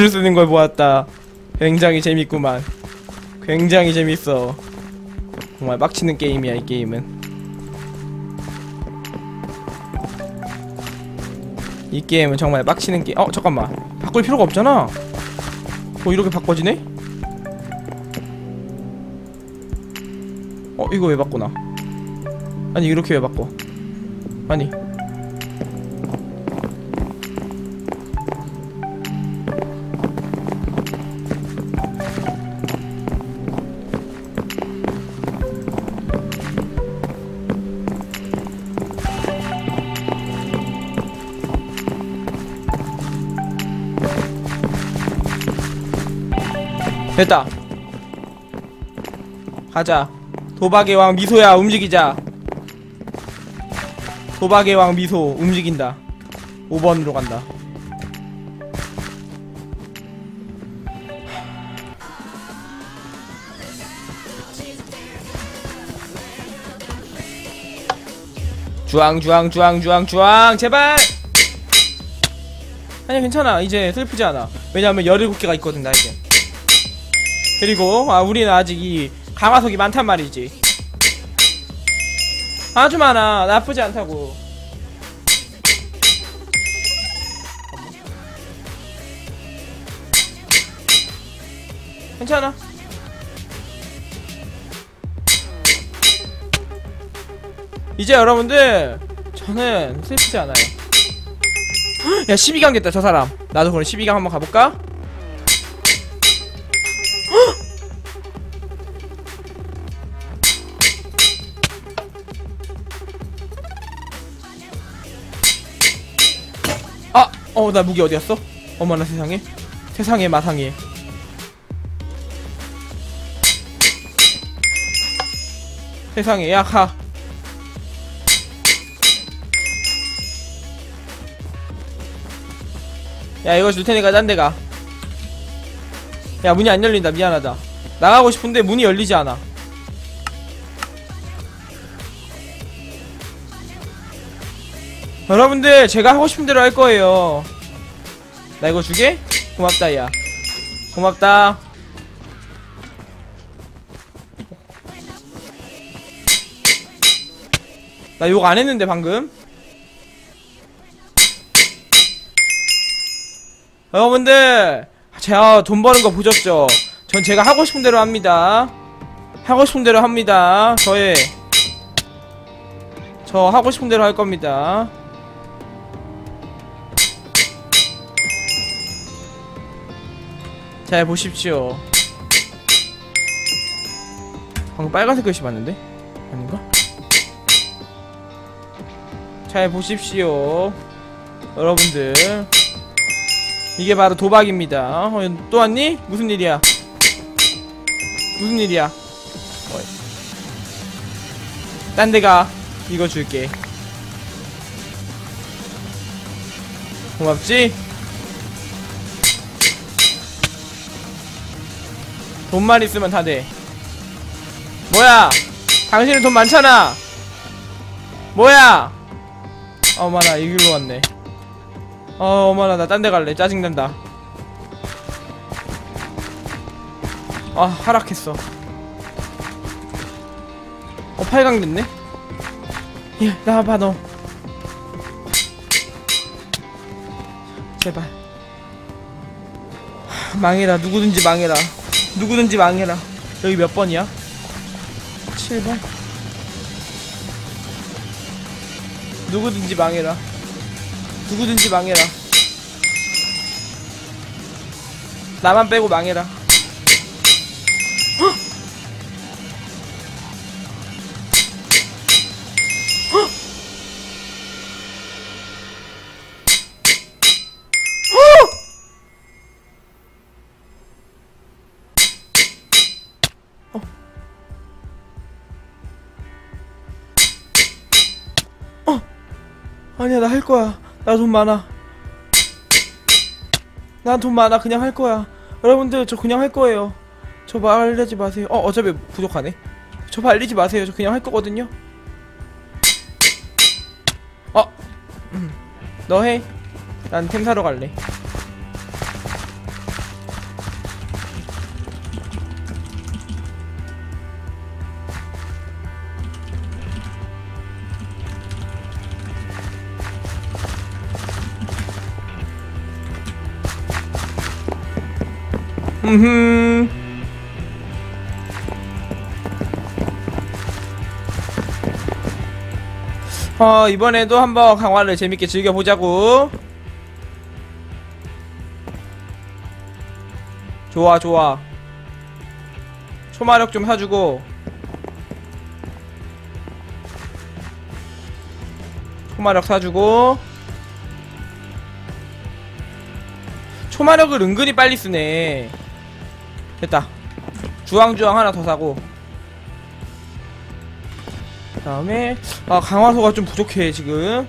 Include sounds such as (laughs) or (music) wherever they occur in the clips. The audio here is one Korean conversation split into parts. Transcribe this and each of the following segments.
글을 쓰는 걸 보았다. 굉장히 재밌구만. 굉장히 재밌어. 정말 빡치는 게임이야 이 게임은. 이 게임은 정말 빡치는 게. 어 잠깐만. 바꿀 필요가 없잖아. 어 이렇게 바꿔지네? 어 이거 왜 바꾸나? 아니 이렇게 왜 바꿔? 아니 됐다. 가자. 도박의 왕 미소야 움직이자. 도박의 왕 미소 움직인다. 5번으로 간다. 주황 주황 주황 주황 주황 제발! 아니 괜찮아. 이제 슬프지 않아. 왜냐면 17개가 있거든 나에게 그리고 아 우리는 아직 이 강화석이 많단 말이지. 아주 많아. 나쁘지 않다고. 괜찮아? 이제 여러분들 저는 슬프지 않아요. 야 12강 됐다 저 사람. 나도 그럼 12강 한번 가볼까? 어, 나 무기 어디였어? 어머나 세상에. 세상에 마상에. 세상에, 야, 가. 야, 이거 줄 테니까 딴 데 가. 야, 문이 안 열린다. 미안하다. 나가고 싶은데 문이 열리지 않아. 여러분들 제가 하고 싶은 대로 할 거예요. 나 이거 주게? 고맙다 야. 고맙다. 나 욕 안 했는데 방금. 여러분들 제가 돈 버는 거 보셨죠? 전 제가 하고 싶은 대로 합니다. 하고 싶은 대로 합니다. 저의 저 하고 싶은 대로 할 겁니다. 잘 보십시오. 방금 빨간색 글씨 봤는데? 아닌가? 잘 보십시오. 여러분들. 이게 바로 도박입니다. 어, 또 왔니? 무슨 일이야? 무슨 일이야? 딴 데가 이거 줄게. 고맙지? 돈만 있으면 다 돼. 뭐야? 당신은 돈 많잖아. 뭐야? 어머나 이 길로 왔네. 어 어머나 나 딴 데 갈래. 짜증난다. 아 하락했어. 어 8강 됐네. 야 나와봐 너. 제발. 하, 망해라 누구든지 망해라. 누구든지 망해라. 여기 몇 번이야? 7번? 누구든지 망해라. 누구든지 망해라. 나만 빼고 망해라. 아니야 나 할 거야. 나 돈 많아. 난 돈 많아. 그냥 할 거야. 여러분들 저 그냥 할 거예요. 저 말리지 마세요. 어 어차피 부족하네. 저 말리지 마세요. 저 그냥 할 거거든요. 어. 음. 너해 난 템 사러 갈래 흠흠. 어, 이번에도 한번 강화를 재밌게 즐겨보자고. 좋아, 좋아. 초마력 좀 사주고. 초마력 사주고. 초마력을 은근히 빨리 쓰네. 됐다. 주황주황 하나 더 사고. 그 다음에 아 강화소가 좀 부족해 지금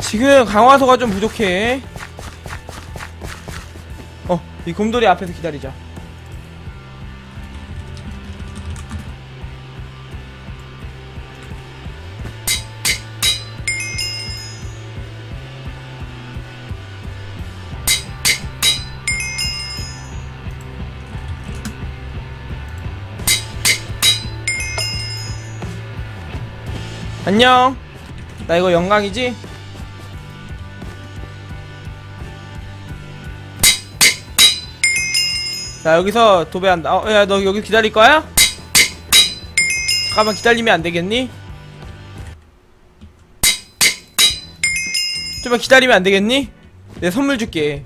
지금 강화소가 좀 부족해 어 이 곰돌이 앞에서 기다리자 안녕 나 이거 영광이지? 자 여기서 도배한다 어 야너 여기 기다릴 거야? 잠깐만 기다리면 안 되겠니? 좀만 기다리면 안 되겠니? 내 선물 줄게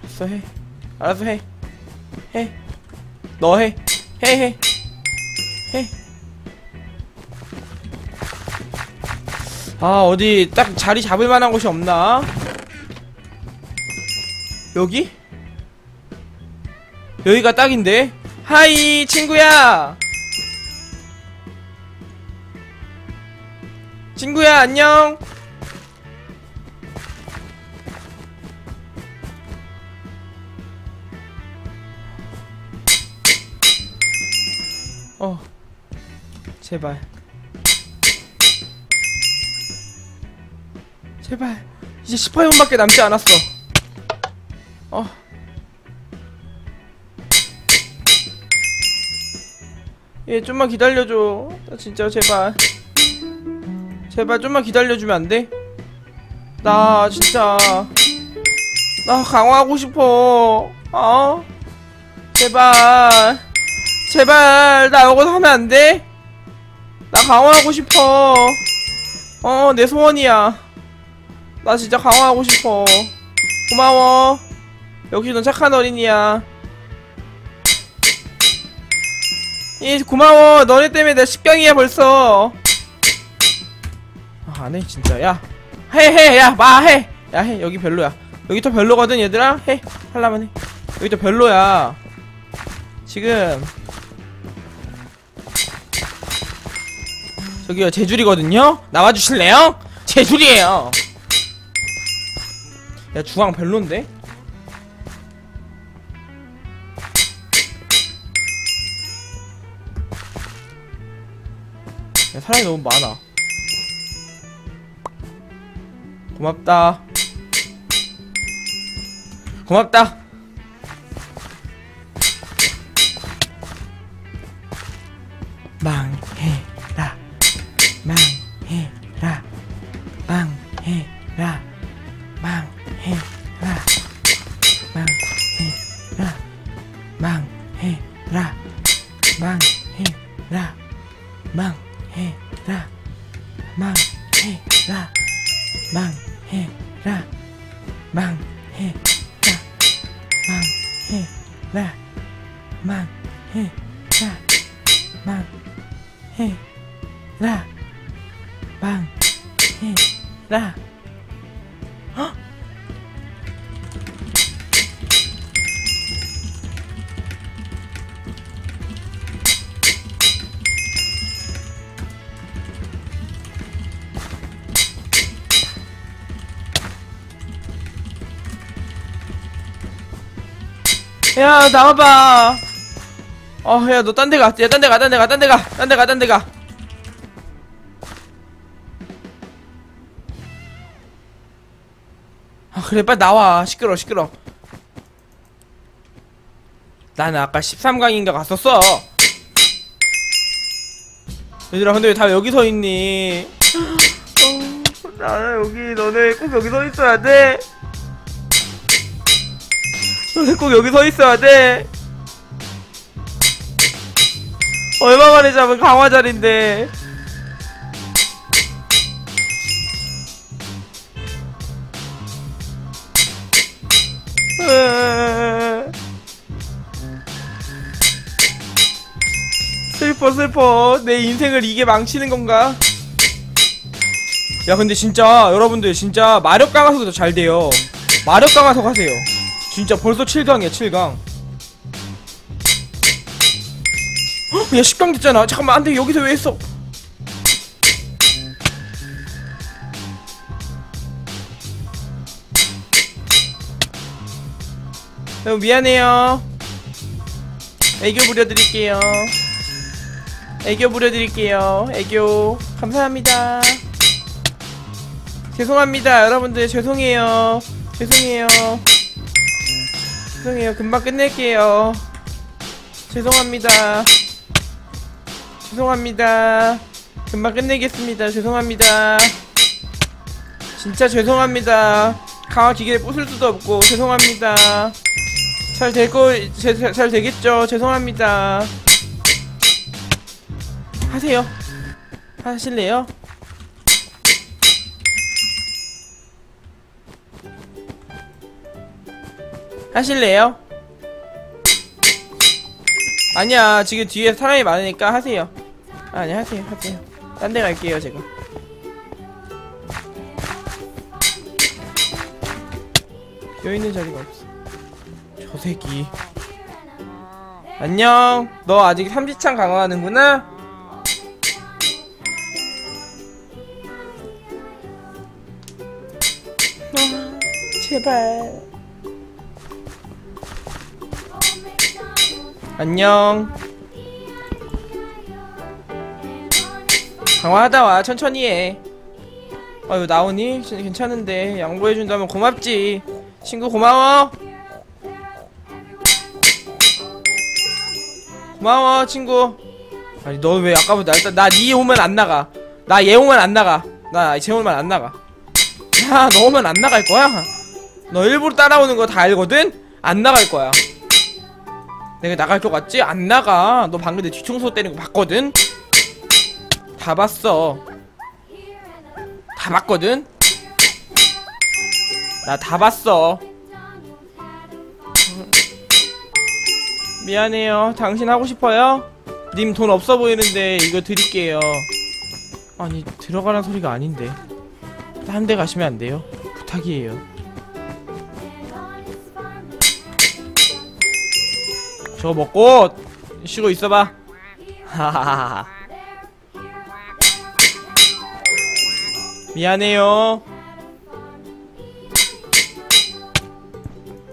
알았어 해 알았어 해해너 해 해해 해. 아 어디 딱 자리 잡을 만한 곳이 없나? 여기? 여기가 딱인데? 하이 친구야 친구야 안녕 어 제발 제발 이제 18분밖에 남지 않았어 어 예, 좀만 기다려줘. 나 진짜 제발. 제발 좀만 기다려주면 안 돼? 나 진짜. 나 강화하고 싶어. 어? 제발. 제발, 나 이거 하면 안 돼? 나 강화하고 싶어. 어, 내 소원이야. 나 진짜 강화하고 싶어. 고마워. 역시 넌 착한 어린이야. 이 고마워. 너네 때문에 나 식병이야 벌써. 아, 안해 진짜. 야, 해 해. 야, 마 해. 야, 해. 여기 별로야. 여기 또 별로거든 얘들아. 해. 할라면 해. 여기 또 별로야. 지금 저기요 제줄이거든요. 나와주실래요? 제줄이에요. 야 중앙 별론데? 야, 사람이 너무 많아. 고맙다. 고맙다. he, da, la, man, he, da, man, he, la, bang, he, la. 야 나와봐 어야 너 딴 데 가. 야 딴 데 가. 딴 데 가. 딴 데 가. 딴 데 가. 딴 데 가. 아 그래 빨리 나와. 시끄러 시끄러. 나는 아까 13강인가 갔었어. 얘들아 근데 왜 다 여기 서 있니? 어, 나는 여기 너네 꼭 여기 서 있어야 돼. 너네 꼭 여기 서 있어야 돼. 얼마 만에 잡은 강화자리인데. 으. 슬퍼 슬퍼 내 인생을 이게 망치는 건가? 야 근데 진짜 여러분들 진짜 마력 더잘 돼요 마력 강화석 하세요 진짜 벌써 7강이야 7강. 헉, 야 10강 됐잖아. 잠깐만 안돼. 여기서 왜 했어? 여러분 미안해요. 애교 부려드릴게요. 애교 부려드릴게요. 애교. 감사합니다. 죄송합니다. 여러분들 죄송해요. 죄송해요 죄송해요. 금방 끝낼게요. 죄송합니다. 죄송합니다. 금방 끝내겠습니다. 죄송합니다. 진짜 죄송합니다. 강화 기계를 부술 수도 없고 죄송합니다. 잘 될거 잘, 잘 되겠죠. 죄송합니다. 하세요. 하실래요? 하실래요? 아니야 지금 뒤에 사람이 많으니까 하세요. 아니 하세요 하세요. 딴 데 갈게요 제가. 비어있는 자리가 없어. 저 새끼. 안녕. 너 아직 삼지창 강화하는구나? 아, 제발 안녕. 강화하다 와 천천히 해. 아유 나오니? 괜찮은데. 양보해준다면 고맙지. 친구 고마워. 고마워 친구. 아니 너 왜 아까부터 일단 나니 오면 안 나가. 나 얘 오면 안 나가. 나쟤 오면 안 나가. 야너 오면 안 나갈 거야? 너 일부러 따라오는 거 다 알거든? 안 나갈 거야 내가 나갈 것 같지? 안 나가 너 방금 내 뒤통수 때리는 거 봤거든? 다 봤어 다 봤거든? 나 다 봤어 미안해요 당신 하고 싶어요? 님 돈 없어 보이는데 이거 드릴게요 아니 들어가란 소리가 아닌데 딴 데 가시면 안 돼요 부탁이에요 저거 먹고 쉬고 있어봐. 하하하하 (laughs) 미안해요.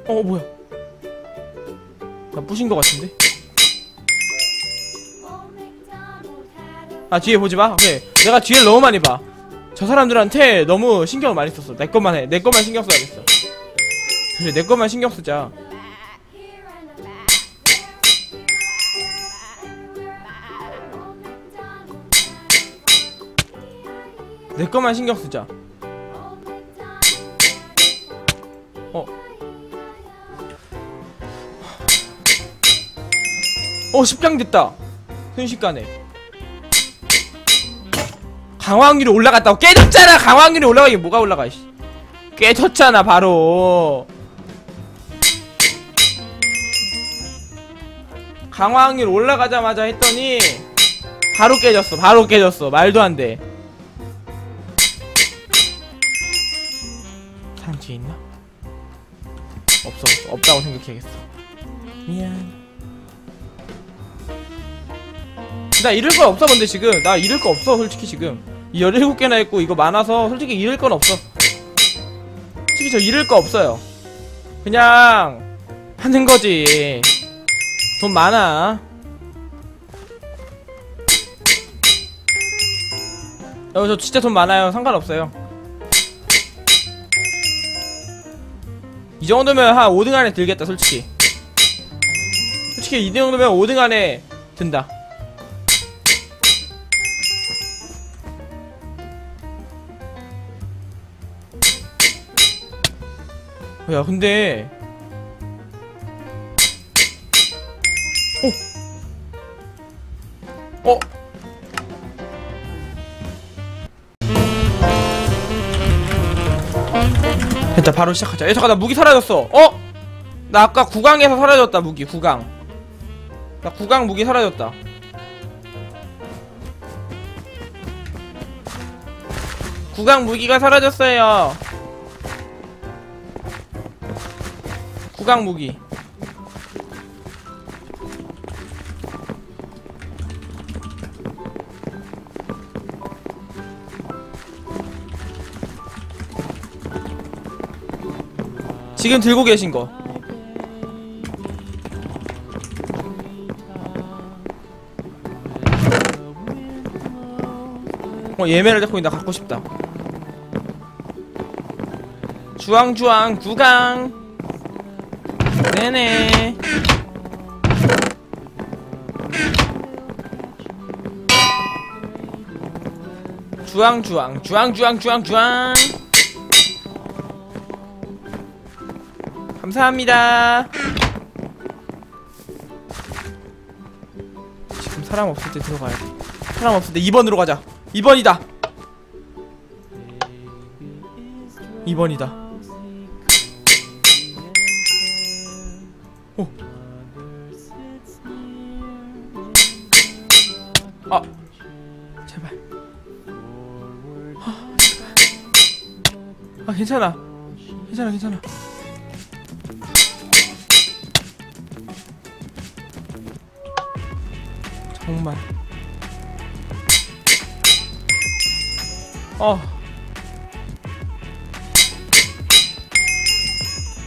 어 뭐야? 나 부신 것 같은데? 아 뒤에 보지마. 그래 내가 뒤를 너무 많이 봐 저 사람들한테 너무 신경을 많이 썼어. 내 것만 해내 것만 신경 써야겠어. 그래 내 것만 신경 쓰자 내 것만 신경 쓰자. 어. 어, 10강 됐다. 순식간에. 강화 확률이 올라갔다고 깨졌잖아! 강화 확률이 올라가게 뭐가 올라가, 씨. 깨졌잖아, 바로. 강화 확률 올라가자마자 했더니 바로 깨졌어. 바로 깨졌어. 말도 안 돼. 없다고 생각해야겠어. 미안. 나 잃을 건 없어 근데 지금. 나 잃을 거 없어 솔직히 지금. 이 17개나 했고 이거 많아서 솔직히 잃을 건 없어. 솔직히 저 잃을 거 없어요. 그냥 하는 거지. 돈 많아. 어, 저 진짜 돈 많아요. 상관없어요 이 정도면 한 5등 안에 들겠다 솔직히. 솔직히 이 정도면 5등 안에 든다. 야 근데 어? 어? 됐다 바로 시작하자. 야 잠깐 나 무기 사라졌어. 어? 나 아까 구강에서 사라졌다 무기. 구강. 나 구강 무기 사라졌다. 구강 무기가 사라졌어요. 구강 무기 지금 들고 계신 거 어, 예매를 잡고 있나 갖고 싶다. 주황주황 구강. 네네. 주황주황 주황주황 주황주황. 감사합니다. 지금 사람 없을 때 들어가야 돼. 사람 없을 때 2번으로 가자. 2번이다. 2번이다. 오. 아. 아, 제발. 아, 괜찮아. 괜찮아, 괜찮아. 정말. 어.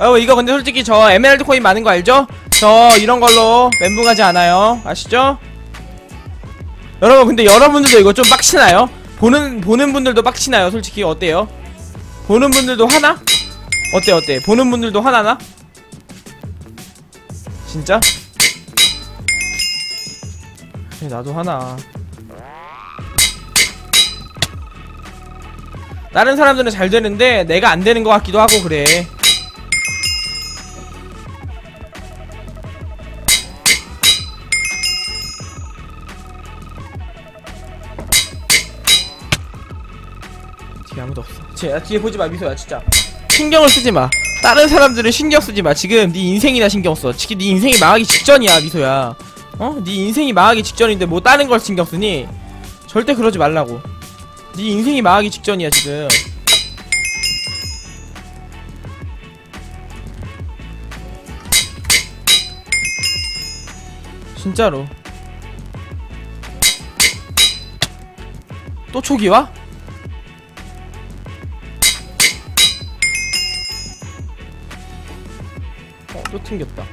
여러분 이거 근데 솔직히 저 에메랄드 코인 많은 거 알죠? 저 이런 걸로 멘붕 하지 않아요. 아시죠? 여러분 근데 여러분들도 이거 좀 빡치나요? 보는 보는 분들도 빡치나요? 솔직히 어때요? 보는 분들도 화나? 어때 어때? 보는 분들도 화나나? 진짜? 나도 화나. 다른 사람들은 잘 되는데 내가 안 되는 것 같기도 하고 그래. 뒤에 아무도 없어. 뒤에, 야, 뒤에 보지 마 미소야 진짜. 신경을 쓰지 마. 다른 사람들은 신경 쓰지 마. 지금 네 인생이나 신경 써. 지금 네 인생이 망하기 직전이야 미소야. 어? 네 인생이 망하기 직전인데 뭐 다른 걸 신경 쓰니? 절대 그러지 말라고. 네 인생이 망하기 직전이야 지금. 진짜로. 또 초기 와? 어, 또 튕겼다.